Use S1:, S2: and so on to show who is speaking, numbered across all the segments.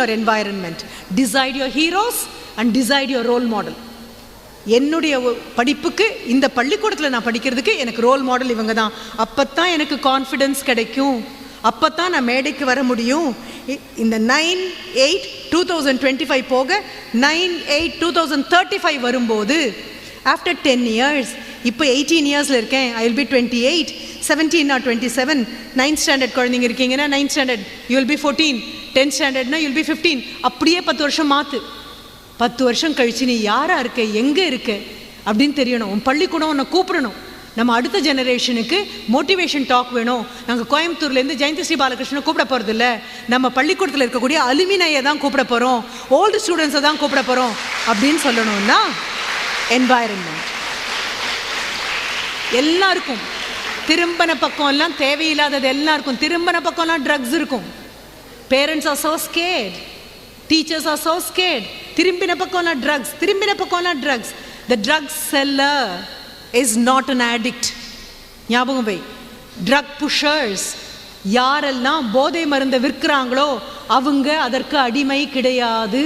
S1: Your environment decide your heroes and decide your role model என்னுடைய படிப்புக்கு இந்த பள்ளிக்கூடத்தில் நான் படிக்கிறதுக்கு எனக்கு ரோல் மாடல் இவங்க தான் அப்பத்தான் எனக்கு கான்ஃபிடென்ஸ் கிடைக்கும். அப்பத்தான் நான் மேடைக்கு வர முடியும். இந்த nine eight two thousand twenty five போக nine eight two thousand thirty five வரும்போது ஆஃப்டர் டென் இயர்ஸ் இப்போ எயிட்டீன் இயர்ஸில் இருக்கேன். I will be twenty eight seventeen or twenty seven ninth standard குழந்தைங்க இருக்கீங்கன்னா ninth standard you will be fourteen tenth ஸ்டாண்டர்ட்னா you'll be fifteen அப்படியே பத்து வருஷம் மாற்று பத்து வருஷம் கழிச்சு நீ யாராக இருக்க எங்கே இருக்க அப்படின்னு தெரியணும். உன் பள்ளிக்கூடம் உன்னை கூப்பிடணும். நம்ம அடுத்த ஜெனரேஷனுக்கு மோட்டிவேஷன் டாக் வேணும். நாங்கள் கோயம்புத்தூர்லேருந்து ஜெயந்தி ஸ்ரீ பாலகிருஷ்ணன் கூப்பிட போகிறது இல்லை நம்ம பள்ளிக்கூடத்தில் இருக்கக்கூடிய அலுமினையை தான் கூப்பிட போகிறோம் ஓல்டு ஸ்டூடெண்ட்ஸை தான் கூப்பிட போகிறோம் அப்படின்னு சொல்லணும்னா என்வாயரன்மெண்ட் எல்லாருக்கும். திரும்பன பக்கம் எல்லாம் தேவையில்லாதது எல்லாருக்கும். திரும்பன பக்கம்லாம் ட்ரக்ஸ் இருக்கும். Parents are so scared teachers are so scared. திரும்பின பக்கம்னா ட்ரக்ஸ் திரும்பின பக்கம்னா drugs the drugs seller is not an addict ஞாபகம் வை. ட்ரக் புஷர்ஸ் யாரெல்லாம் போதை மருந்தை விற்கிறாங்களோ அவங்க அதற்கு அடிமை கிடையாது.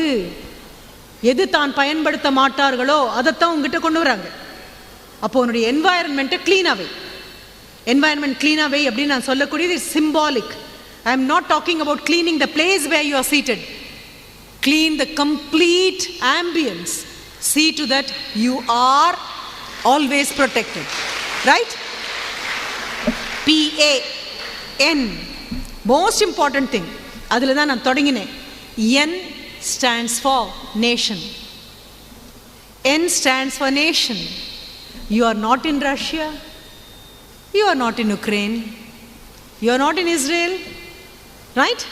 S1: எது தான் பயன்படுத்த மாட்டார்களோ அதைத்தான் உங்ககிட்ட கொண்டு வராங்க. அப்போ உன்னுடைய என்வாயரன்மெண்ட்டை க்ளீனாகவே என்வாயன்மெண்ட் க்ளீனாகவே அப்படின்னு நான் சொல்லக்கூடியது symbolic I am not talking about cleaning the place where you are seated clean the complete ambience see to that you are always protected right p a n most important thing அதில் தான் நான் தொடங்கினேன் n stands for nation n stands for nation you are not in russia you are not in ukraine you are not in israel Right?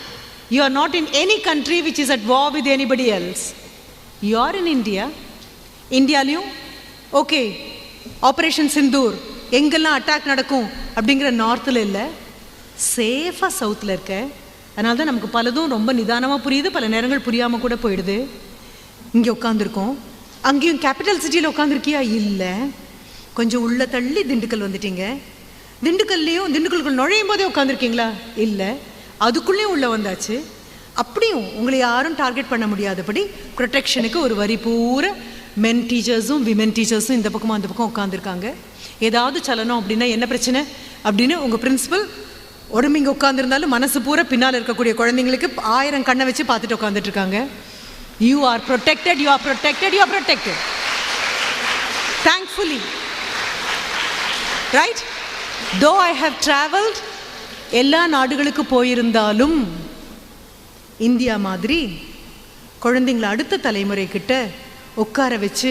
S1: You are not in any country which is at war with anybody else. You are in India. இந்தியாலையும் okay operation Sindoor எங்கெல்லாம் attack நடக்கும் அப்படிங்கிற நார்த்தில் இல்லை. சேஃபாக சவுத்தில் இருக்க. அதனால தான் நமக்கு பலதும் ரொம்ப நிதானமாக புரியுது பல நேரங்கள் புரியாமல் கூட போயிடுது. இங்கே உட்காந்துருக்கோம் அங்கேயும் கேபிட்டல் சிட்டியில் உட்காந்துருக்கியா இல்லை. கொஞ்சம் உள்ள தள்ளி திண்டுக்கல் வந்துட்டீங்க. திண்டுக்கல்லையும் திண்டுக்கல்குள் நுழையும் போதே உட்காந்துருக்கீங்களா இல்லை. அதுக்குள்ளேயும் உள்ளே வந்தாச்சு. அப்படியும் உங்களை யாரும் டார்கெட் பண்ண முடியாதபடி ப்ரொடெக்ஷனுக்கு ஒரு வரி பூரா மென் டீச்சர்ஸும் விமென் டீச்சர்ஸும் இந்த பக்கமும் அந்த பக்கம் உட்காந்துருக்காங்க ஏதாவது சலனம் அப்படின்னா என்ன பிரச்சனை? அப்படின்னு உங்கள் பிரின்ஸிபல் உடம்பு இங்கே உட்காந்துருந்தாலும் மனசு பூரா பின்னால் இருக்கக்கூடிய குழந்தைங்களுக்கு ஆயிரம் கண்ணை வச்சு பார்த்துட்டு உட்காந்துட்டு இருக்காங்க you are protected you are protected you are protected thankfully right though I have travelled எல்லா நாடுகளுக்கு போயிருந்தாலும் இந்தியா மாதிரி குழந்தைங்கள அடுத்த தலைமுறை கிட்ட உட்கார வச்சு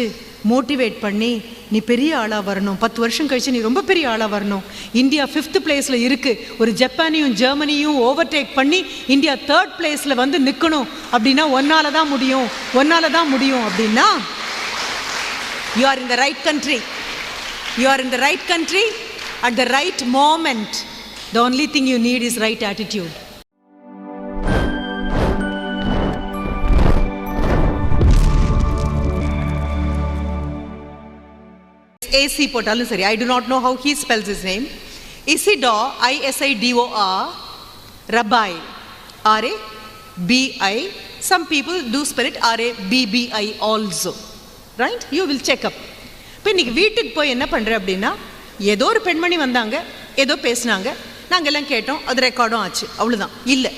S1: மோட்டிவேட் பண்ணி நீ பெரிய ஆளாக வரணும். பத்து வருஷம் கழிச்சு நீ ரொம்ப பெரிய ஆளாக வரணும். இந்தியா ஃபிஃப்த் பிளேஸில் இருக்குது ஒரு ஜப்பானையும் ஜெர்மனியும் ஓவர்டேக் பண்ணி இந்தியா தேர்ட் பிளேஸில் வந்து நிற்கணும் அப்படின்னா ஒன்னால தான் முடியும். ஒன்னால தான் முடியும். அப்படின்னா you are in the right country you are in the right country at the right moment the only thing you need is right attitude AC போட்டாலும் சரி I do not know how he spells his name Isidor I S I D O R Rabi R A B I some people do spell it R A B B I also right you will checkup இப்போ இன்னைக்கு வீட்டுக்கு போய் என்ன பண்ணுற அப்படின்னா ஏதோ ஒரு பெண்மணி வந்தாங்க ஏதோ பேசினாங்க நாங்கள் எல்லாம் கேட்டோம் அது ரெக்கார்டும் ஆச்சு. அவ்வளோதான் இல்லை.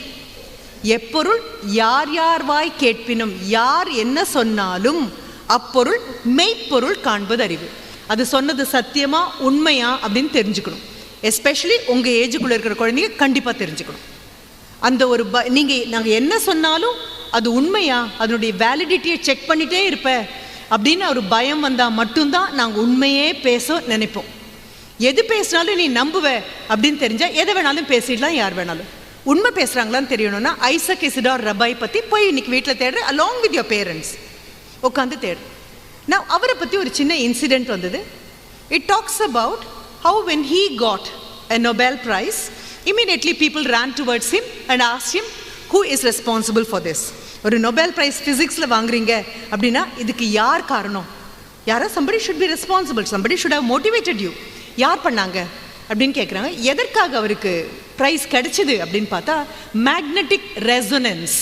S1: எப்பொருள் யார் யார் வாய் கேட்பினும் யார் என்ன சொன்னாலும் அப்பொருள் மெய்ப்பொருள் காண்பது அறிவு அது சொன்னது சத்தியமா உண்மையா அப்படின்னு தெரிஞ்சுக்கணும். எஸ்பெஷலி உங்கள் ஏஜுக்குள்ளே இருக்கிற குழந்தைங்க கண்டிப்பாக தெரிஞ்சுக்கணும். அந்த ஒரு ப நீங்கள் நாங்கள் என்ன சொன்னாலும் அது உண்மையா அதனுடைய வேலிடிட்டியை செக் பண்ணிட்டே இருப்ப அப்படின்னு ஒரு பயம் வந்தால் மட்டும்தான் நாங்கள் உண்மையே பேச நினைப்போம். எது பேசினாலும் நீ நம்புவ அப்படின்னு தெரிஞ்சா எதை வேணாலும் பேசிடலாம் யார் வேணாலும். உண்மை பேசுகிறாங்களான்னு தெரியணும்னா ஐசக் இசிடார் ரபாய் பற்றி போய் இன்னைக்கு வீட்டில் தேடுற அலாங் வித் யோர் பேரண்ட்ஸ் உட்காந்து தேடு. நான் அவரை பற்றி ஒரு சின்ன இன்சிடென்ட் வந்தது. It talks about how when he got a Nobel prize immediately people ran towards him and ask him who is responsible for this ஒரு நொபேல் ப்ரைஸ் ஃபிசிக்ஸில் வாங்குறீங்க. அப்படின்னா இதுக்கு யார் காரணம்? யாரோ somebody should be responsible somebody should have motivated you யார் பண்ணாங்க அப்படின்னு கேட்குறாங்க எதற்காக அவருக்கு ப்ரைஸ் கிடைச்சிது அப்படின்னு பார்த்தா மேக்னெட்டிக் ரெசனன்ஸ்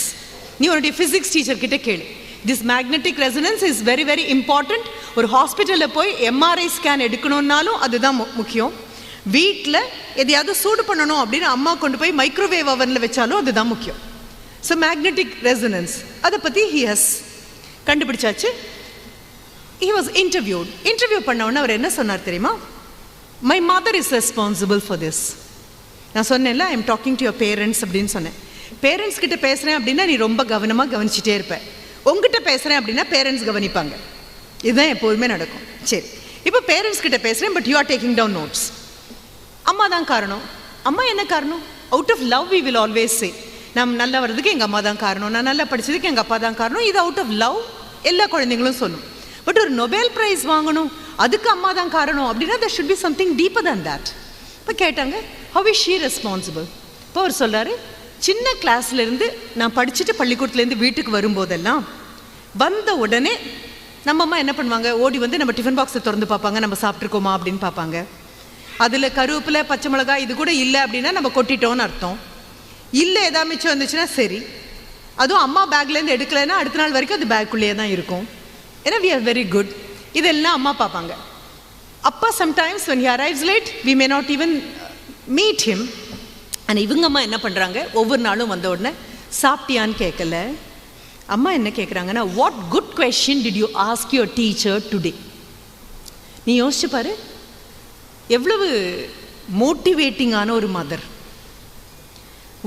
S1: நீ உன்னுடைய ஃபிசிக்ஸ் டீச்சர் கிட்ட கேளு. This magnetic resonance is very very important ஒரு ஹாஸ்பிட்டலில் போய் எம்ஆர்ஐ ஸ்கேன் எடுக்கணும்னாலும் அதுதான் முக்கியம். வீட்டில் எதையாவது சூடு பண்ணணும் அப்படின்னு அம்மா கொண்டு போய் மைக்ரோவேவ் அவனில் வச்சாலும் அதுதான் முக்கியம். ஸோ மேக்னெட்டிக் ரெசனன்ஸ் அதை பற்றி ஹி ஹஸ் கண்டுபிடிச்சாச்சு. ஹி வாஸ் இன்டர்வியூ இன்டர்வியூ பண்ணவொன்னே அவர் என்ன சொன்னார் தெரியுமா? My mother is responsible for this நான் சொன்னேன்ல I am talking to your parents அப்படின்னு சொன்னேன். பேரண்ட்ஸ் கிட்ட பேசுகிறேன் அப்படின்னா நீ ரொம்ப கவனமாக கவனிச்சிட்டே இருப்ப. உங்ககிட்ட பேசுகிறேன் அப்படின்னா பேரண்ட்ஸ் கவனிப்பாங்க. இதுதான் எப்போதுமே நடக்கும். சரி. இப்போ பேரண்ட்ஸ் கிட்ட பேசுகிறேன் but you are taking down notes அம்மா தான் காரணம். அம்மா என்ன காரணம்? Out of love we will always say நான் நல்லா வர்றதுக்கு எங்கள் அம்மா தான் காரணம். நான் நல்லா படிச்சதுக்கு எங்கள் அப்பா தான் காரணம். இது அவுட் ஆஃப் லவ் எல்லா குழந்தைங்களும் சொல்லும். பட் ஒரு நொபேல் ப்ரைஸ் வாங்கணும். அதுக்கு அம்மா தான் காரணம் அப்படின்னா that should be something deeper than that இப்போ கேட்டாங்க ஹவ் இஸ் ஷீ ரெஸ்பான்சிபிள் இப்போ அவர் சொல்கிறாரு சின்ன கிளாஸ்லேருந்து நான் படிச்சுட்டு பள்ளிக்கூடத்துலேருந்து வீட்டுக்கு வரும்போதெல்லாம் வந்த உடனே நம்ம அம்மா என்ன பண்ணுவாங்க ஓடி வந்து நம்ம டிஃபன் பாக்ஸை திறந்து பார்ப்பாங்க நம்ம சாப்பிட்ருக்கோமா அப்படின்னு பார்ப்பாங்க. அதில் கருவேப்பிலை பச்சை மிளகாய் இது கூட இல்லை அப்படின்னா நம்ம கொட்டிட்டோம்னு அர்த்தம். இல்லை எதா மிச்சம் வந்துச்சுன்னா சரி. அதுவும் அம்மா பேக்லேருந்து எடுக்கலைன்னா அடுத்த நாள் வரைக்கும் அது பேக்குள்ளேயே தான் இருக்கும். ஏன்னா வி ஆர் வெரி குட் இதெல்லாம் அம்மா பார்ப்பாங்க. அப்பா sometimes when he arrives late we may not even meet him ஆனால் இவங்க அம்மா என்ன பண்ணுறாங்க ஒவ்வொரு நாளும் வந்த உடனே சாப்பிட்டியான்னு கேட்கல. அம்மா என்ன கேட்குறாங்கன்னா what good question did you ask your teacher today நீ யோசிச்சு பாரு. எவ்வளவு மோட்டிவேட்டிங்கான ஒரு mother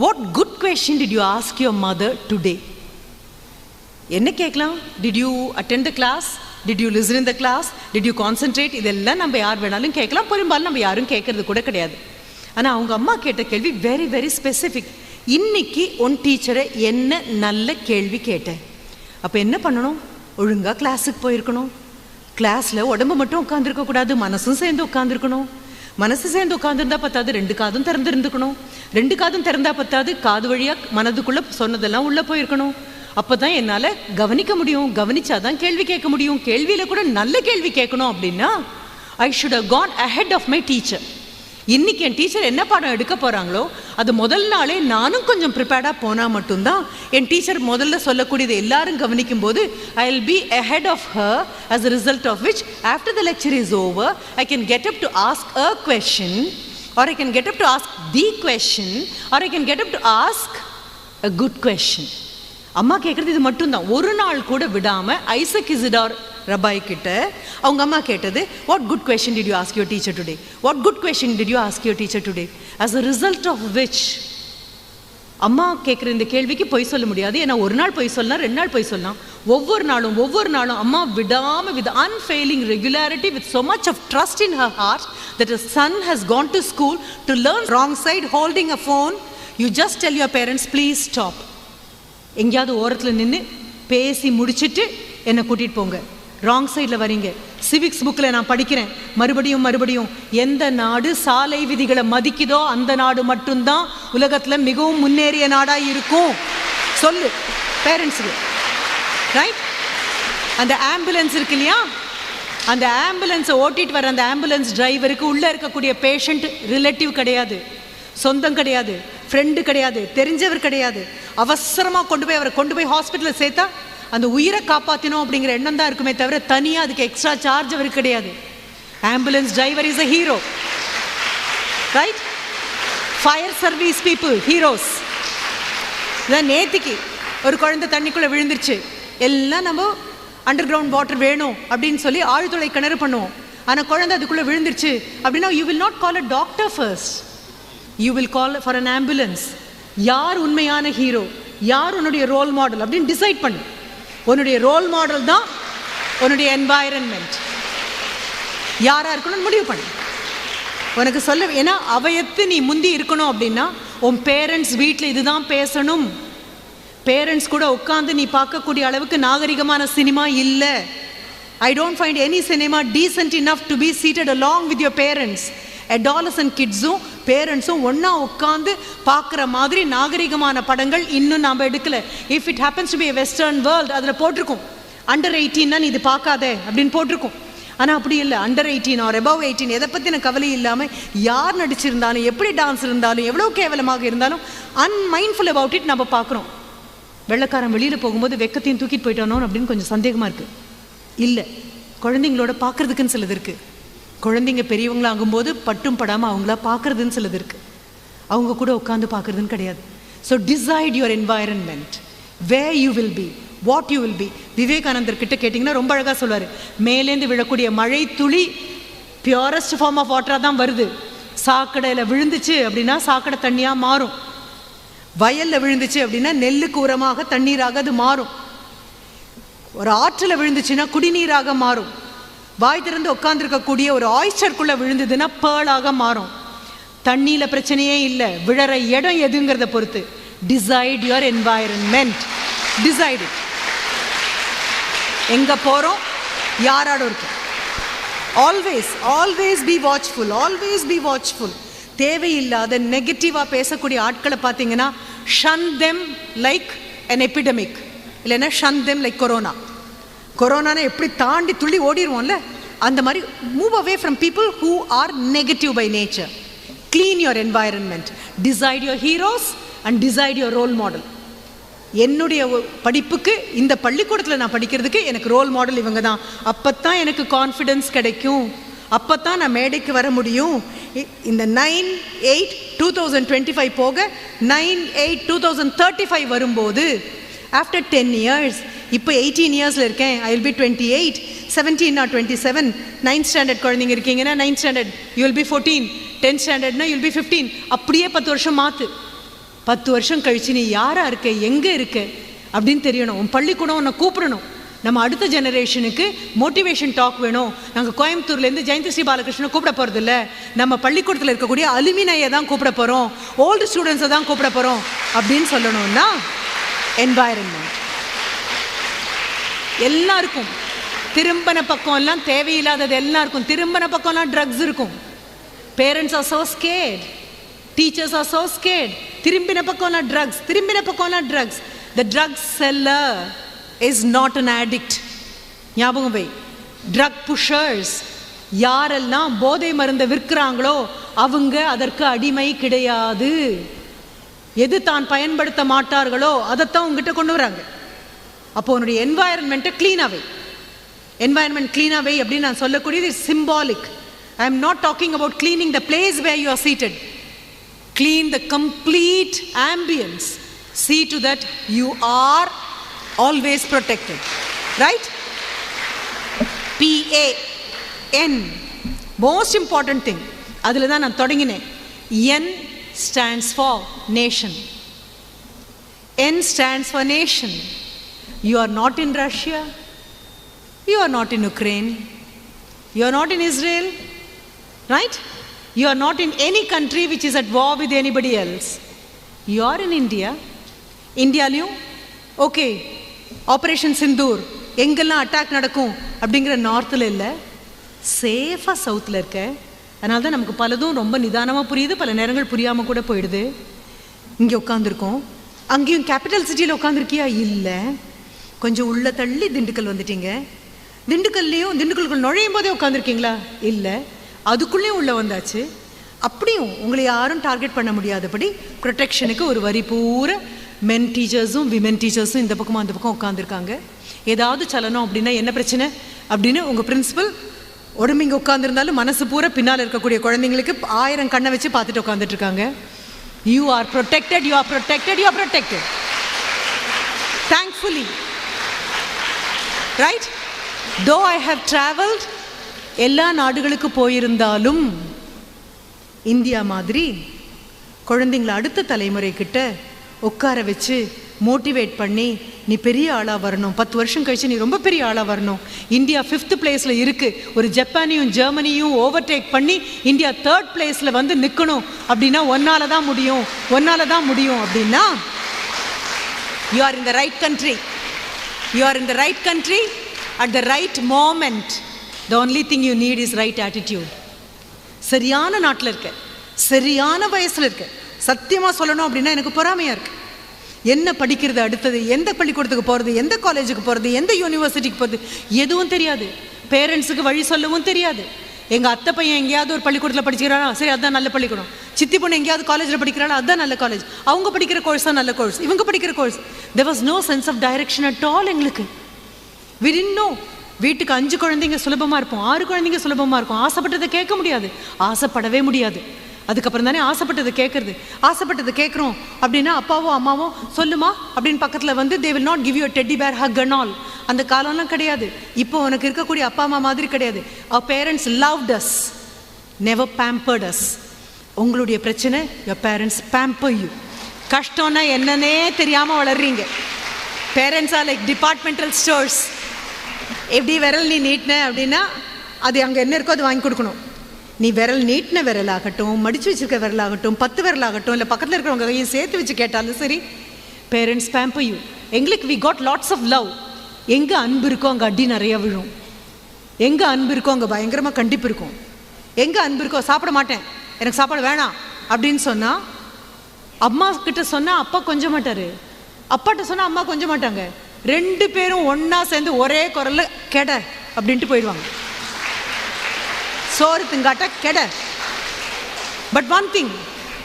S1: what good question did you ask your mother today என்ன கேட்கலாம்? Did you attend the class did you listen in the class did you concentrate இதெல்லாம் நம்ம யார் வேணாலும் கேட்கலாம். பெரும்பாலும் நம்ம யாரும் கேட்கறது கூட கிடையாது. ஆனால் அவங்க அம்மா கேட்ட கேள்வி வெரி வெரி ஸ்பெசிஃபிக் இன்னைக்கு உன் டீச்சரை என்ன நல்ல கேள்வி கேட்டேன். அப்போ என்ன பண்ணணும்? ஒழுங்காக கிளாஸுக்கு போயிருக்கணும். கிளாஸில் உடம்பு மட்டும் உட்காந்துருக்கக்கூடாது மனசும் சேர்ந்து உட்காந்துருக்கணும் மனசு சேர்ந்து உட்காந்துருந்தா பத்தாது ரெண்டு காதும் திறந்துருந்துக்கணும். ரெண்டு காதும் திறந்தா பத்தாது காது வழியாக மனதுக்குள்ளே சொன்னதெல்லாம் உள்ளே போயிருக்கணும். அப்போ தான் என்னால் கவனிக்க முடியும் கவனிச்சாதான் கேள்வி கேட்க முடியும். கேள்வியில் கூட நல்ல கேள்வி கேட்கணும் அப்படின்னா I should a got ahead of my teacher இன்னைக்கு என் டீச்சர் என்ன பாடம் எடுக்க போகிறாங்களோ அது முதல் நாளே நானும் கொஞ்சம் ப்ரிப்பேர்டாக போனால் மட்டும்தான் என் டீச்சர் முதல்ல சொல்லக்கூடியது எல்லாரும் கவனிக்கும் போது I will be ahead of her as a result of which after the lecture is over I can get up to ask a question or I can get up to ask the question or I can get up to ask a good question அம்மா கேட்குறது இது மட்டும்தான். ஒரு நாள் கூட விடாமல் Isaac இசிடார் rabbi கிட்ட அவங்க அம்மா கேட்டது what good question did you ask your teacher today what good question did you ask your teacher today as a result of which அம்மா கேட்குற இந்த கேள்விக்கு பொய் சொல்ல முடியாது. ஏன்னா ஒரு நாள் பொய் சொல்லலாம் ரெண்டு நாள் பொய் சொல்லலாம். ஒவ்வொரு நாளும் ஒவ்வொரு நாளும் அம்மா விடாமல் with unfailing regularity with so much of trust in her heart that a son has gone to school to learn wrong side holding a phone. You just tell your parents please எங்கேயாவது ஓரத்தில் நின்று பேசி முடிச்சுட்டு என்னை கூட்டிகிட்டு போங்க. Wrong சைடில் வரீங்க. சிவிக்ஸ் புக்கில் நான் படிக்கிறேன். மறுபடியும் மறுபடியும் எந்த நாடு சாலை விதிகளை மதிக்குதோ அந்த நாடு மட்டும்தான் உலகத்தில் மிகவும் முன்னேறிய நாடாக இருக்கும். சொல்லு. பேரண்ட்ஸுக்கு ரைட் அந்த ஆம்புலன்ஸ் இருக்கு இல்லையா? அந்த ஆம்புலன்ஸை ஓட்டிட்டு வர அந்த ஆம்புலன்ஸ் டிரைவருக்கு உள்ளே இருக்கக்கூடிய பேஷண்ட் ரிலேட்டிவ் கிடையாது. சொந்தம் கிடையாது. ஃப்ரெண்டு கிடையாது தெரிஞ்சவர் கிடையாது. அவசரமாக கொண்டு போய் அவரை கொண்டு போய் ஹாஸ்பிட்டலில் சேர்த்தா அந்த உயிரை காப்பாற்றணும் அப்படிங்கிற எண்ணம் தான் இருக்குமே தவிர தனியாக அதுக்கு எக்ஸ்ட்ரா சார்ஜ் அவருக்கு கிடையாது. Ambulance driver is a hero right fire service people heroes இதான் நேத்திக்கு ஒரு குழந்தை தண்ணிக்குள்ளே விழுந்துருச்சு. எல்லாம் நம்ம அண்டர் கிரவுண்ட் வாட்டர் வேணும் அப்படின்னு சொல்லி ஆழ்துளை கிணறு பண்ணுவோம். ஆனால் குழந்தை அதுக்குள்ளே விழுந்துருச்சு அப்படின்னா you will not call a doctor first you will call for an ambulance யார் உண்மையான ஹீரோ யார் உன்னுடைய ரோல் மாடல் அப்படின்னு டிசைட் பண்ணு. உன்னுடைய ரோல் மாடல் தான் உன்னுடைய என்வாயரன்மெண்ட் யாராக இருக்கணும்னு முடிவு பண்ணு. உனக்கு சொல்ல ஏன்னா அவையத்து நீ முந்தி இருக்கணும் அப்படின்னா உன் பேரண்ட்ஸ் வீட்டில் இதுதான் பேசணும். பேரண்ட்ஸ் கூட உட்காந்து நீ பார்க்கக்கூடிய அளவுக்கு நாகரிகமான சினிமா இல்லை. I don't find any cinema decent enough to be seated along with your parents adolescent கிட்ஸும் பேரண்ட்ஸும் ஒன்றா உட்காந்து பார்க்குற மாதிரி நாகரிகமான படங்கள் இன்னும் நாம் எடுக்கல. If it happens to be western world அதில் போட்டிருக்கோம். அண்டர் எயிட்டீன்னா நீ இது பார்க்காதே அப்படின்னு போட்டிருக்கோம். ஆனால் அப்படி இல்லை. Under eighteen or above eighteen எதை பற்றின கவலை இல்லாமல் யார் நடிச்சிருந்தாலும் எப்படி டான்ஸ் இருந்தாலும் எவ்வளோ கேவலமாக இருந்தாலும் அன்மைண்ட்ஃபுல் அபவுட் இட் நம்ம பார்க்குறோம். வெள்ளைக்காரன் வெளியில் போகும்போது வெக்கத்தையும் தூக்கிட்டு போயிட்டானோ அப்படின்னு கொஞ்சம் சந்தேகமாக இருக்குது இல்லை. குழந்தைங்களோட பார்க்கறதுக்குன்னு சிலது இருக்குது குழந்தைங்க பெரியவங்களாகும்போது பட்டும் படாமல் அவங்கள பார்க்குறதுன்னு சிலது இருக்குது அவங்க கூட உட்காந்து பார்க்குறதுன்னு கிடையாது. So decide your environment way you will be what you will be Vivekanandar கிட்ட கேட்டிங்கன்னா ரொம்ப அழகாக சொல்லுவார். மேலேந்து விழக்கூடிய மழை துளி பியூரஸ்ட் ஃபார்ம் ஆஃப் வாட்டராக தான் வருது. சாக்கடையில் விழுந்துச்சு அப்படின்னா சாக்கடை தண்ணியாக மாறும். வயலில் விழுந்துச்சு அப்படின்னா நெல்லுக்கு உரமாக தண்ணீராக அது மாறும். ஒரு ஆற்றில் விழுந்துச்சுன்னா குடிநீராக மாறும். வாய் திறந்து உட்காந்துருக்கக்கூடிய ஒரு ஆய்ச்சருக்குள்ளே விழுந்ததுன்னா பேர்லாக மாறும். தண்ணியில் பிரச்சனையே இல்லை. விழற இடம் எதுங்கிறத பொறுத்து. டிசைட் யுவர் என்வாயரன்மெண்ட் டிசைடு எங்கே போகிறோம் யாரோட இருக்கும்? Always always be watchful always be watchful தேவையில்லாத நெகட்டிவாக பேசக்கூடிய ஆட்களை பார்த்தீங்கன்னா ஷன் தெம் லைக் அன் எபிடமிக் இல்லைன்னா ஷன் தெம் லைக் கொரோனா கொரோனானை எப்படி தாண்டி துள்ளி ஓடிடுவோம்ல அந்த மாதிரி move away from people who are negative by nature clean your environment decide your heroes and decide your role model என்னுடைய படிப்புக்கு இந்த பள்ளிக்கூடத்தில் நான் படிக்கிறதுக்கு எனக்கு ரோல் மாடல் இவங்க தான் அப்போ தான் எனக்கு கான்ஃபிடென்ஸ் கிடைக்கும். அப்போ தான் நான் மேடைக்கு வர முடியும். இ- இந்த nine eight two thousand twenty five போக nine eight two thousand thirty five வரும்போது ஆஃப்டர் டென் இயர்ஸ் இப்போ எயிட்டீன் இயர்ஸில் இருக்கேன். I will be twenty eight seventeen or twenty seven ninth standard குழந்தைங்க இருக்கீங்கன்னா ninth standard you will be fourteen tenth ஸ்டாண்டர்ட்னா you'll be fifteen அப்படியே பத்து வருஷம் மாற்று பத்து வருஷம் கழிச்சு நீ யாராக இருக்க எங்கே இருக்க அப்படின்னு தெரியணும். உன் பள்ளிக்கூடம் உன்னை கூப்பிடணும். நம்ம அடுத்த ஜெனரேஷனுக்கு மோட்டிவேஷன் டாக் வேணும். நாங்கள் கோயம்புத்தூர்லேருந்து ஜெயந்தி ஸ்ரீ பாலகிருஷ்ணன் கூப்பிட போகிறது இல்லை நம்ம பள்ளிக்கூடத்தில் இருக்கக்கூடிய அலுமினையை தான் கூப்பிட போகிறோம் ஓல்டு ஸ்டூடெண்ட்ஸை தான் கூப்பிட போகிறோம் அப்படின்னு சொல்லணும்னா என்வாயரன்மெண்ட் எல்லாருக்கும். திரும்பின பக்கம் எல்லாம் தேவையில்லாதது எல்லாருக்கும். திரும்பின பக்கம்லாம் ட்ரக்ஸ் இருக்கும். Parents are so scared teachers are so scared திரும்பின பக்கம்லாம் ட்ரக்ஸ் திரும்பின பக்கம்லாம் drugs the drugs seller is not an addict ஞாபகம் வை. ட்ரக் புஷர்ஸ் யாரெல்லாம் போதை மருந்தை விற்கிறாங்களோ அவங்க அதற்கு அடிமை கிடையாது. எது தான் பயன்படுத்த மாட்டார்களோ அதைத்தான் உங்ககிட்ட கொண்டு வராங்க. அப்போ உன்னுடைய என்வாயன்மெண்ட்டை க்ளீனாகவே என்வாயன்மெண்ட் க்ளீனாகவே அப்படின்னு நான் சொல்லக்கூடியது it's symbolic I am not talking about cleaning the place where you are seated clean the complete ambience see to that you are always protected right p a n most important அதில் தான் நான் தொடங்கினேன் N stands for nation N stands for nation you are not in Russia. You are not in Ukraine. You are not in Israel. Right? You are not in any country which is at war with anybody else. You are in India. இந்தியாலையும் okay operation Sindoor எங்கெல்லாம் attack நடக்கும் அப்படிங்கிற நார்த்தில் இல்லை. சேஃபாக சவுத்தில் இருக்க. அதனால தான் நமக்கு பலதும் ரொம்ப நிதானமாக புரியுது. பல நேரங்கள் புரியாமல் கூட போயிடுது. இங்கே உட்காந்துருக்கோம் அங்கேயும் கேபிட்டல் சிட்டியில் உட்காந்துருக்கியா இல்லை. கொஞ்சம் உள்ள தள்ளி திண்டுக்கல் வந்துட்டீங்க. திண்டுக்கல்லையும் திண்டுக்கல்குள் நுழையும் போதே உட்காந்துருக்கீங்களா இல்லை. அதுக்குள்ளேயும் உள்ளே வந்தாச்சு. அப்படியும் உங்களை யாரும் டார்கெட் பண்ண முடியாதபடி ப்ரொடெக்ஷனுக்கு ஒரு வரி பூரா மென் டீச்சர்ஸும் விமென் டீச்சர்ஸும் இந்த பக்கமும் அந்த பக்கம் உட்காந்துருக்காங்க ஏதாவது சலனம் அப்படின்னா என்ன பிரச்சனை? அப்படின்னு உங்கள் பிரின்ஸிபல் உடம்பு இங்கே உட்காந்துருந்தாலும் மனசு பூரா பின்னால் இருக்கக்கூடிய குழந்தைங்களுக்கு ஆயிரம் கண்ணை வச்சு பார்த்துட்டு உட்காந்துட்டு இருக்காங்க you are protected you are protected you are protected thankfully right though I have travelled எல்லா நாடுகளுக்கு போயிருந்தாலும் இந்தியா மாதிரி குழந்தைங்கள அடுத்த தலைமுறை கிட்ட உட்கார வச்சு மோட்டிவேட் பண்ணி நீ பெரிய ஆளாக வரணும். பத்து வருஷம் கழிச்சு நீ ரொம்ப பெரிய ஆளாக வரணும். இந்தியா ஃபிஃப்த் பிளேஸில் இருக்குது ஒரு ஜப்பானையும் ஜெர்மனியும் ஓவர்டேக் பண்ணி இந்தியா தேர்ட் பிளேஸில் வந்து நிற்கணும் அப்படின்னா ஒன்னால தான் முடியும். ஒன்னால் தான் முடியும். அப்படின்னா you are in the right country you are in the right country at the right moment the only thing you need is right attitude சரியான நாட்டில் இருக்க சரியான வயசில் இருக்க சத்தியமாக சொல்லணும் அப்படின்னா எனக்கு பொறாமையாக இருக்குது என்ன படிக்கிறது அடுத்தது எந்த பள்ளிக்கூடத்துக்கு போகிறது எந்த காலேஜுக்கு போகிறது எந்த யூனிவர்சிட்டிக்கு போகிறது எதுவும் தெரியாது. பேரண்ட்ஸுக்கு வழி சொல்லவும் தெரியாது. எங்கள் அத்தை பையன் எங்கேயாவது ஒரு பள்ளிக்கூடத்தில் படிச்சுக்கிறானா? சரி அதுதான் நல்ல பள்ளிக்கூடம். சித்தி பொண்ணு எங்கேயாவது காலேஜில் படிக்கிறாள்? அதுதான் நல்ல காலேஜ் அவங்க படிக்கிற கோர்ஸ் தான் நல்ல கோர்ஸ் இவங்க படிக்கிற course there was no sense of direction at all எங்களுக்கு. We வீட்டுக்கு அஞ்சு குழந்தைங்க சுலபமாக இருப்போம். ஆறு குழந்தைங்க சுலபமாக இருக்கும் ஆசைப்பட்டதை கேட்க முடியாது. ஆசைப்படவே முடியாது. அதுக்கப்புறம் தானே ஆசைப்பட்டதை கேட்குறது. ஆசைப்பட்டதை கேட்குறோம் அப்படின்னா அப்பாவோ அம்மாவோ சொல்லுமா அப்படின்னு பக்கத்தில் வந்து they will not give you teddy bear hug and all அந்த காலம்லாம் கிடையாது. இப்போ உனக்கு இருக்கக்கூடிய அப்பா அம்மா மாதிரி கிடையாது. அவர் parents love does never pampered us உங்களுடைய பிரச்சனை யோர் பேரண்ட்ஸ் பேம்பர் யூ கஷ்டம்னா என்னன்னே தெரியாமல் வளர்றீங்க. Parents are like departmental stores எப்படி விரல் நீ நீட்டின அப்படின்னா அது அங்கே என்ன இருக்கோ அது வாங்கி கொடுக்கணும். நீ விரல் நீட்டின விரல் ஆகட்டும் வச்சுருக்க விரலாகட்டும் விரல் ஆகட்டும் பத்து விரல் ஆகட்டும் இல்லை பக்கத்தில் இருக்கிறவங்க கையும் சேர்த்து வச்சு கேட்டாலும் சரி பேரண்ட்ஸ் பேம்பர் யூ எங்களுக்கு we got lots of love எங்கே அன்பு இருக்கோ அங்கே அடி நிறைய விழும். எங்கே அன்பு இருக்கோ அங்கே பயங்கரமாக கண்டிப்பு இருக்கும். எங்கே அன்பு இருக்கோ சாப்பிட மாட்டேன். எனக்கு சாப்பாடு வேணாம் அப்படின்னு சொன்னால் அம்மா கிட்ட சொன்னால் அப்பா கொஞ்ச மாட்டார். அப்பாட்ட சொன்னால் அம்மா கொஞ்ச மாட்டாங்க. ரெண்டு பேரும் ஒன்றா சேர்ந்து ஒரே குரலில் கெட அப்படின்ட்டு போயிடுவாங்க. சோறு திங்காட்ட கெட. But one thing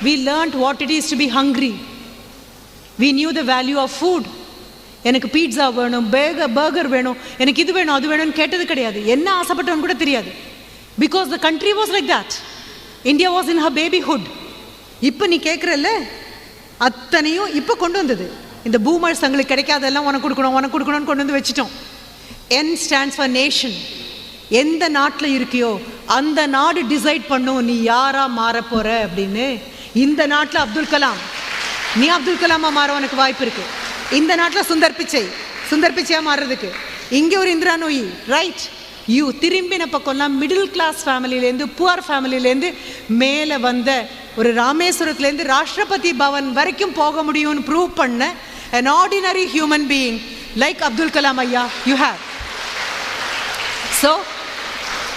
S1: we learned what it is to be hungry we knew the value of food எனக்கு பீட்சா வேணும் பேகர் பர்கர் வேணும் எனக்கு இது வேணும் அது வேணும்னு கேட்டது கிடையாது. என்ன ஆசைப்பட்டவன் கூட தெரியாது. Because the country was like that India was in her babyhood இப்போ நீ கேட்குறல்ல அத்தனையும் இப்போ கொண்டு வந்தது. இந்த பூமர்ஸ் தங்களுக்கு கிடைக்காதெல்லாம் உனக்கு கொடுக்கணும் உனக்கு கொடுக்கணும்னு கொண்டு வந்து வச்சுட்டோம். என் ஸ்டாண்ட்ஸ் ஃபார் நேஷன் எந்த நாட்டில் இருக்கியோ அந்த நாடு டிசைட் பண்ணும் நீ யாராக மாற போற அப்படின்னு இந்த நாட்டில் அப்துல் கலாம். நீ அப்துல் கலாமா மாற உனக்கு வாய்ப்பு இருக்கு. இந்த நாட்டில் சுந்தர் பிச்சை. சுந்தர் பிச்சையாக மாறுறதுக்கு. இங்கே ஒரு இந்திரா நோயி. ரைட் யூ திரும்பின பக்கம்லாம் மிடில் கிளாஸ் ஃபேமிலிலேருந்து புவர் ஃபேமிலிலேருந்து மேலே வந்த ஒரு ராமேஸ்வரத்துலேருந்து ராஷ்டிரபதி பவன் வரைக்கும் போக முடியும்னு ப்ரூவ் பண்ண an ordinary human being like Abdul Kalam ஐயா you have so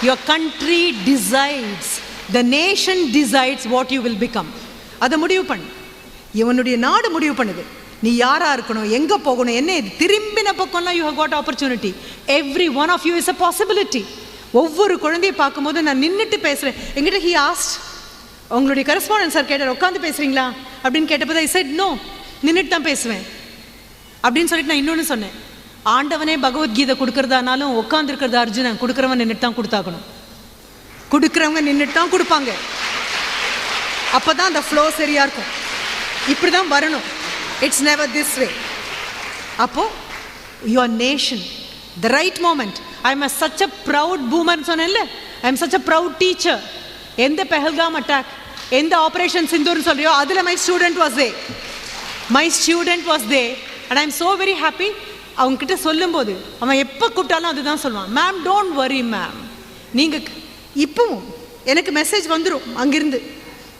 S1: your country decides the nation decides what you will become அதை முடிவு பண்ணு. இவனுடைய நாடு முடிவு பண்ணுது. நீ யாராக இருக்கணும்? எங்கே போகணும்? என்ன இது? திரும்பின பக்கம்லாம் you have got opportunity every one of you is a possibility ஒவ்வொரு குழந்தையை பார்க்கும்போது நான் நின்றுட்டு பேசுகிறேன் எங்கிட்ட ஹி ஆஸ்ட் உங்களுடைய கரஸ்பாண்டன்ட் சார் கேட்டார் உட்காந்து பேசுகிறீங்களா அப்படின்னு கேட்டப்போ ஐ செட் நோ நின்றுட்டு தான் பேசுவேன். அப்படின்னு சொல்லிட்டு நான் இன்னொன்று சொன்னேன். ஆண்டவனே பகவத்கீதை கொடுக்கறதானாலும் உட்காந்துருக்கிறது அர்ஜுனன் கொடுக்குறவன் நின்றுட்டு தான் கொடுத்தாக்கணும் கொடுக்குறவங்க நின்றுட்டு தான் கொடுப்பாங்க. அப்போ தான் அந்த ஃப்ளோ சரியாக இருக்கும். இப்படி தான் வரணும். இட்ஸ் நெவர் திஸ் வே அப்போ your nation the right moment I am such a proud பூமர்னு சொன்னேன்ல I am such a proud teacher எந்த பெஹல்காம் அட்டாக் எந்த ஆப்ரேஷன் சிந்தூர்னு சொல்றியோ அதில் my student was there my student was there and I am so very happy அவங்கக்கிட்ட சொல்லும்போது அவன் எப்போ கூப்பிட்டாலும் அதுதான் சொல்லுவான் மேம் டோன்ட் வரி மேம் நீங்கள் இப்பவும் எனக்கு மெசேஜ் வந்துடும் அங்கிருந்து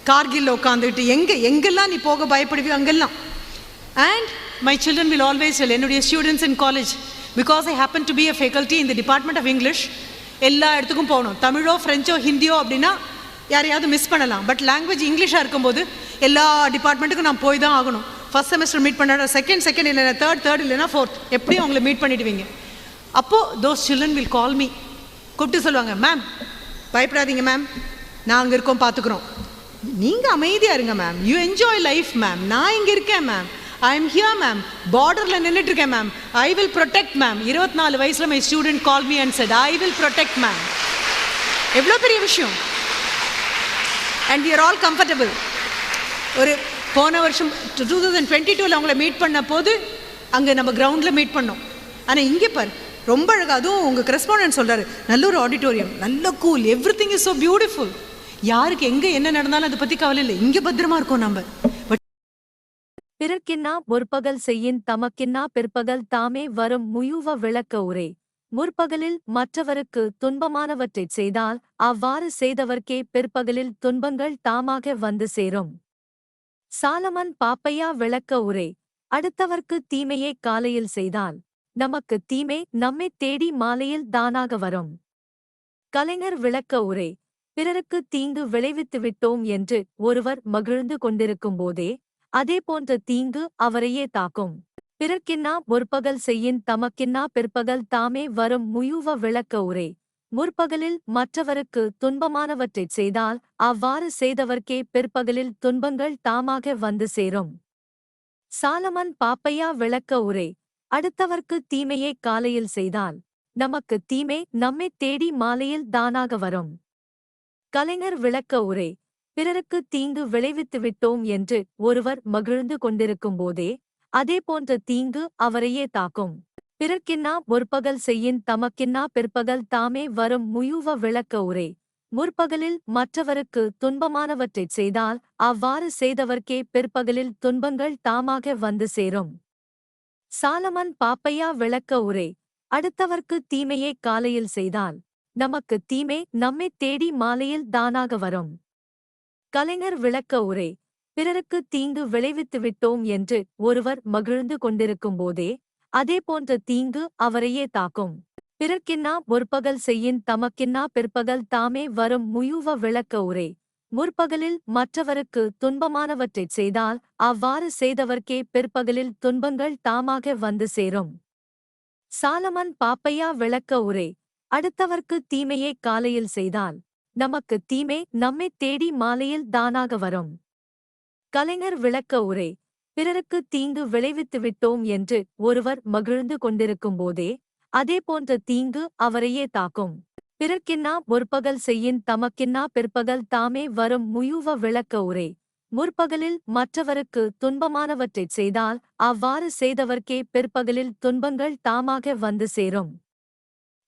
S1: கார்கில்ல உட்காந்துக்கிட்டு எங்கே எங்கெல்லாம் நீ போக பயப்படுவியோ அங்கெல்லாம் and my children will always well என்னுடைய students in college because I happen to be a faculty இந்த டிபார்ட்மெண்ட் ஆஃப் இங்கிலீஷ் எல்லா இடத்துக்கும் போகணும். தமிழோ ஃப்ரெஞ்சோ ஹிந்தியோ அப்படின்னா யாரையாவது மிஸ் பண்ணலாம். பட் லாங்குவேஜ் இங்கிலீஷாக இருக்கும்போது எல்லா டிபார்ட்மெண்ட்டுக்கும் நான் போய் தான் ஆகணும். ஃபர்ஸ்ட் செமஸ்டர் மீட் பண்ண செகண்ட் செகண்ட் இல்லைனா தேர்ட் தேர்ட் இல்லைனா ஃபோர்த் எப்படியும் அவங்கள மீட் பண்ணிடுவீங்க. அப்போது those children will call me கூப்பிட்டு சொல்லுவாங்க மேம் பயப்படாதீங்க மேம் நான் அங்கே இருக்கோம் பார்த்துக்குறோம் நீங்கள் அமைதியாக இருங்க ma'am you enjoy life ma'am நான் இங்கே இருக்கேன் ma'am I am here ma'am பார்டரில் நின்றுட்டு இருக்கேன் ma'am I will protect ma'am இருபத்தி நாலு வயசில் my student call me and said I will protect ma'am எவ்வளோ பெரிய விஷயம். அண்ட் யூர் ஆல் கம்ஃபர்டபுள் ஒரு போன வருஷம் டூ தௌசண்ட் டுவெண்ட்டி டூவில் அவங்கள மீட் பண்ண போது அங்கே நம்ம கிரவுண்டில் மீட் பண்ணோம். ஆனால் இங்கே பார் ரொம்ப அழகாக அதுவும் உங்கள் கரெஸ்பாண்டன்ட் சொல்கிறாரு நல்ல ஒரு ஆடிட்டோரியம் நல்ல cool everything is so beautiful யாருக்கு எங்கே என்ன நடந்தாலும் அதை பற்றி கவலை இல்லை. இங்கே பத்திரமா இருக்கோம் நம்ம பட்
S2: பிறர்க்கின்னா முற்பகல் செய்யின் தமக்கின்னா பிற்பகல் தாமே வரும் முயுவ விளக்க உரை. முற்பகலில் மற்றவருக்கு துன்பமானவற்றைச் செய்தால் அவ்வாறு செய்தவர்க்கே பிற்பகலில் துன்பங்கள் தாமாக வந்து சேரும். சாலமன் பாப்பையா விளக்க உரை. அடுத்தவர்க்கு தீமையே காலையில் செய்தால் நமக்கு தீமை நம்மைத் தேடி மாலையில் தானாக வரும். கலைஞர் விளக்க உரை. பிறருக்கு தீங்கு விளைவித்து விட்டோம் என்று ஒருவர் மகிழ்ந்து கொண்டிருக்கும் போதே அதே போன்ற தீங்கு அவரையே தாக்கும். பிறர்க்கின்னா முற்பகல் செய்யின் தமக்கின்னா பிற்பகல் தாமே வரும் முயுவ விளக்க உரை. முற்பகலில் மற்றவருக்கு துன்பமானவற்றைச் செய்தால் அவ்வாறு செய்தவர்க்கே பிற்பகலில் துன்பங்கள் தாமாக வந்து சேரும். சாலமன் பாப்பையா விளக்க உரை. அடுத்தவர்க்கு தீமையை காலையில் செய்தால் நமக்கு தீமை நம்மை தேடி மாலையில் தானாக வரும். கலைஞர் விளக்க உரை. பிறருக்கு தீங்கு விளைவித்து விட்டோம் என்று ஒருவர் மகிழ்ந்து கொண்டிருக்கும் போதே அதே போன்ற தீங்கு அவரையே தாக்கும். பிறர்க்கின்னா முற்பகல் செய்யின் தமக்கின்னா பிற்பகல் தாமே வரும் முயுவ விளக்க உரை. முற்பகலில் மற்றவருக்கு துன்பமானவற்றைச் செய்தால் அவ்வாறு செய்தவர்க்கே பிற்பகலில் துன்பங்கள் தாமாக வந்து சேரும். சாலமன் பாப்பையா விளக்க உரை. அடுத்தவர்க்கு தீமையை காலையில் செய்தால் நமக்கு தீமை நம்மை தேடி மாலையில் தானாக வரும். கலைஞர் விளக்க உரை பிறருக்கு தீங்கு விளைவித்து விட்டோம் என்று ஒருவர் மகிழ்ந்து கொண்டிருக்கும் போதே அதே போன்ற தீங்கு அவரையே தாக்கும். பிறர்க்கின்னா முற்பகல் செய்யின் தமக்கின்னா பிற்பகல் தாமே வரும் முயுவ விளக்க உரை. முற்பகலில் மற்றவருக்கு துன்பமானவற்றைச் செய்தால் அவ்வாறு செய்தவர்க்கே பிற்பகலில் துன்பங்கள் தாமாக வந்து சேரும். சாலமன் பாப்பையா விளக்க உரை. அடுத்தவர்க்கு தீமையை காலையில் செய்தால் நமக்கு தீமை நம்மை தேடி மாலையில் தானாக வரும். கலைஞர் விளக்க உரை பிறருக்கு தீங்கு விளைவித்து விட்டோம் என்று ஒருவர் மகிழ்ந்து கொண்டிருக்கும் போதே அதே போன்ற தீங்கு அவரையே தாக்கும். பிறர்க்கின்னா முற்பகல் செய்யின் தமக்கின்னா பிற்பகல் தாமே வரும் முயுவ விளக்க உரை. முற்பகலில் மற்றவருக்கு துன்பமானவற்றைச் செய்தால் அவ்வாறு செய்தவர்க்கே பிற்பகலில் துன்பங்கள் தாமாக வந்து சேரும்.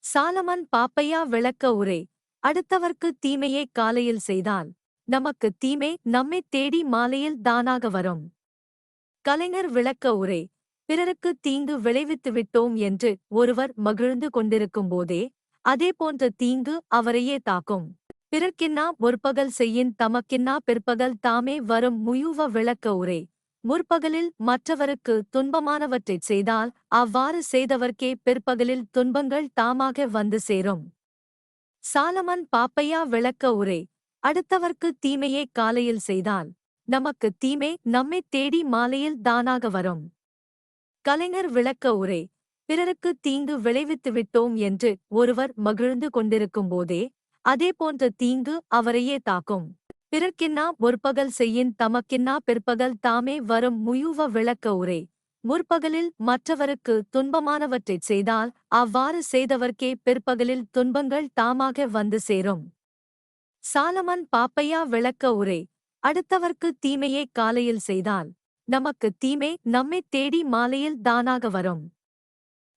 S2: சாலமன் பாப்பையா விளக்க உரை அடுத்தவர்க்கு தீமையை காலையில் செய்தால் நமக்கு தீமை நம்மை தேடி மாலையில் தானாக வரும். கலைஞர் விளக்க உரை பிறருக்கு தீங்கு விளைவித்து விட்டோம் என்று ஒருவர் மகிழ்ந்து கொண்டிருக்கும் போதே அதே போன்ற தீங்கு அவரையே தாக்கும். பிறர்க்கின்னா முற்பகல் செய்யின் தமக்கின்னா பிற்பகல் தாமே வரும் முயுவ விளக்க உரை முற்பகலில் மற்றவருக்கு துன்பமானவற்றைச் செய்தால் அவ்வாறு செய்தவர்க்கே பிற்பகலில் துன்பங்கள் தாமாக வந்து சேரும். சாலமன் பாப்பையா விளக்க உரை. அடுத்தவர்க்கு தீமையே காலையில் செய்தால் நமக்கு தீமை நம்மை தேடி மாலையில் தானாக வரும். கலைஞர் விளக்க உரை. பிறருக்கு தீங்கு விளைவித்து விட்டோம் என்று ஒருவர் மகிழ்ந்து கொண்டிருக்கும் போதே அதே போன்ற தீங்கு அவரையே தாக்கும். பிறர்க்கின்னா ஒற்பகல் செய்யின் தமக்கின்னா பிற்பகல் தாமே வரும் முயுவ விளக்க உரை. முற்பகலில் மற்றவருக்கு துன்பமானவற்றைச் செய்தால் அவ்வாறு செய்தவர்க்கே பிற்பகலில் துன்பங்கள் தாமாக வந்து சேரும். சாலமன் பாப்பையா விளக்க உரை. அடுத்தவர்க்கு தீமையை காலையில் செய்தால் நமக்கு தீமை நம்மை தேடி மாலையில் தானாக வரும்.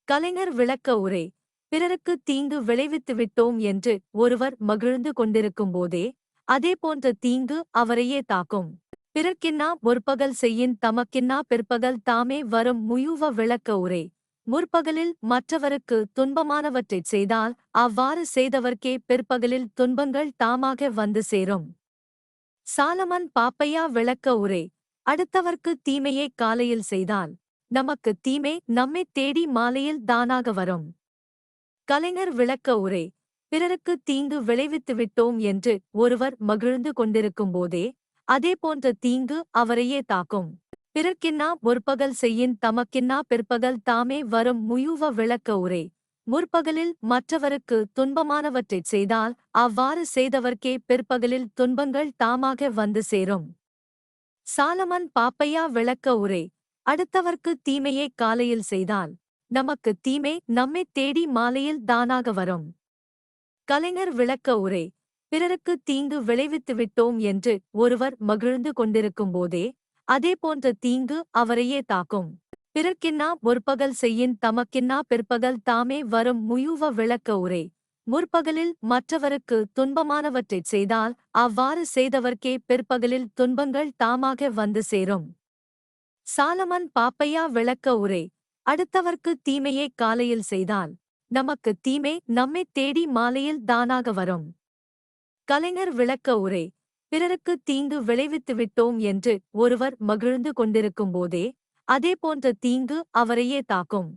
S2: கலைஞர் விளக்க உரை. பிறருக்கு தீங்கு விளைவித்து விட்டோம் என்று ஒருவர் மகிழ்ந்து கொண்டிருக்கும் போதே அதே போன்ற தீங்கு அவரையே தாக்கும். பிறர்க்கின்னா முற்பகல் செய்யின் தமக்கின்னா பிற்பகல் தாமே வரும் முயுவ விளக்க உரை. முற்பகலில் மற்றவருக்கு துன்பமானவற்றைச் செய்தால் அவ்வாறு செய்தவர்க்கே பிற்பகலில் துன்பங்கள் தாமாக வந்து சேரும். சாலமன் பாப்பையா விளக்க உரை. அடுத்தவர்க்கு தீமையை காலையில் செய்தால் நமக்கு தீமை நம்மை தேடி மாலையில் தானாக வரும். கலைஞர் விளக்க உரை. பிறருக்கு தீங்கு விளைவித்து விட்டோம் என்று ஒருவர் மகிழ்ந்து கொண்டிருக்கும் போதே அதே போன்ற தீங்கு அவரையே தாக்கும். பிறர்க்கின்னா முற்பகல் செய்யின் தமக்கின்னா பிற்பகல் தாமே வரும் முயுவ விளக்க உரை. முற்பகலில் மற்றவருக்கு துன்பமானவற்றைச் செய்தால் அவ்வாறு செய்தவர்க்கே பிற்பகலில் துன்பங்கள் தாமாக வந்து சேரும். சாலமன் பாப்பையா விளக்க உரை. அடுத்தவர்க்கு தீமையை காலையில் செய்தால் நமக்கு தீமை நம்மை தேடி மாலையில் தானாக வரும். கலைஞர் விளக்க உரை. பிறருக்கு தீங்கு விளைவித்து விட்டோம் என்று ஒருவர் மகிழ்ந்து கொண்டிருக்கும் போதே அதே போன்ற தீங்கு அவரையே தாக்கும். பிறர்க்கின்னா முற்பகல் செய்யின் தமக்கின்னா பிற்பகல் தாமே வரும் முயுவ விளக்க உரை. முற்பகலில் மற்றவருக்கு துன்பமானவற்றைச் செய்தால் அவ்வாறு செய்தவர்க்கே பிற்பகலில் துன்பங்கள் தாமாக வந்து சேரும். சாலமன் பாப்பையா விளக்க உரை. அடுத்தவர்க்கு தீமையை காலையில் செய்தால் நமக்கு தீமை நம்மை தேடி மாலையில் தானாக வரும். கலைஞர் விளக்க உரை பிறருக்கு தீங்கு விளைவித்து விட்டோம் என்று ஒருவர் மகிழ்ந்து கொண்டிருக்கும் போதே அதே போன்ற தீங்கு அவரையே தாக்கும்.